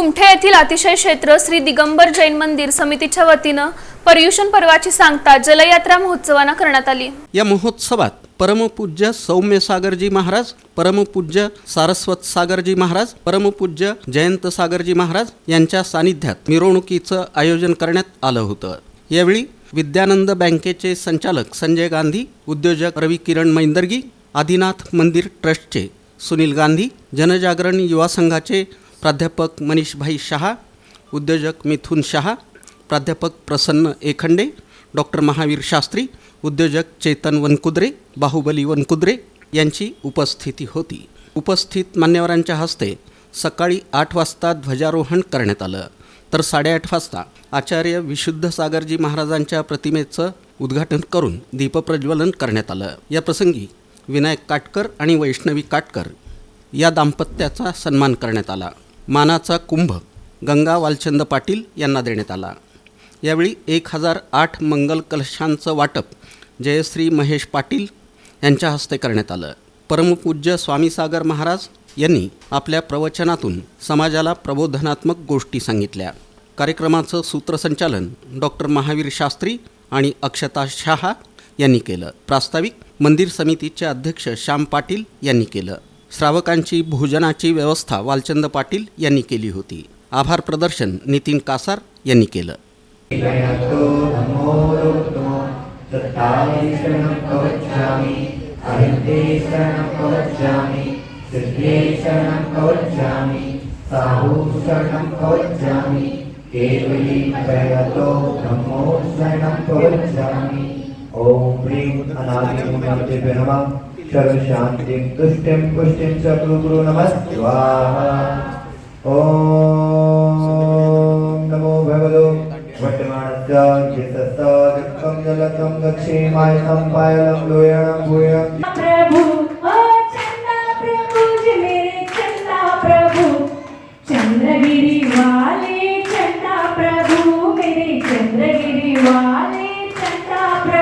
कुमठे येथील अतिशय क्षेत्र श्री दिगंबर जैन मंदिर समितीच्या वतीनं पर्युषण पर्वाची सांगता जलयात्रा महोत्सवानं करण्यात आली. या महोत्सवात परमपूज्य सौम्य सागरजी महाराज परमपूज्य सारस्वत सागरजी महाराज परमपूज्य जयंत सागरजी महाराज यांच्या सानिध्यात मिरवणुकीचं आयोजन करण्यात आलं होतं. यावेळी विद्यानंद बँकेचे संचालक संजय गांधी उद्योजक रवी किरण मैंदर्गी आदिनाथ मंदिर ट्रस्टचे सुनील गांधी जनजागरण युवा संघाचे प्राध्यापक मनीषभाई शहा उद्योजक मिथुन शहा प्राध्यापक प्रसन्न एखंडे डॉक्टर महावीर शास्त्री उद्योजक चेतन वनकुद्रे बाहुबली वनकुद्रे यांची उपस्थिती होती. उपस्थित मान्यवरांच्या हस्ते सकाळी आठ वाजता ध्वजारोहण करण्यात आलं. तर साडेआठ वाजता आचार्य विशुद्ध सागरजी महाराजांच्या प्रतिमेचं उद्घाटन करून दीपप्रज्वलन करण्यात आलं. या प्रसंगी विनायक काटकर आणि वैष्णवी काटकर या दाम्पत्याचा सन्मान करण्यात आला. मानाचा कुंभ गंगा वालचंद पाटील यांना देण्यात आला. यावेळी एक हजार आठ मंगल कलशांचं वाटप जयश्री महेश पाटील यांच्या हस्ते करण्यात आलं. परमपूज्य स्वामीसागर महाराज यांनी आपल्या प्रवचनातून समाजाला प्रबोधनात्मक गोष्टी सांगितल्या. कार्यक्रमाचं सूत्रसंचालन डॉक्टर महावीर शास्त्री आणि अक्षता शहा यांनी केलं. प्रास्ताविक मंदिर समितीचे अध्यक्ष श्याम पाटील यांनी केलं. श्रावकांची भोजनाची व्यवस्था वालचंद पाटील यांनी केली होती. आभार प्रदर्शन नितीन कासार यांनी केलं. ओम धम्मोरुक्तमो सर्वशान्तिं तुष्टिं पुष्टिं च गुरु नमः स्वाहा। ॐ नमो भगवतो। वटमाणस्य चित्तस्य जलतं दक्षिमायनं पायलं लोयणं भूयं।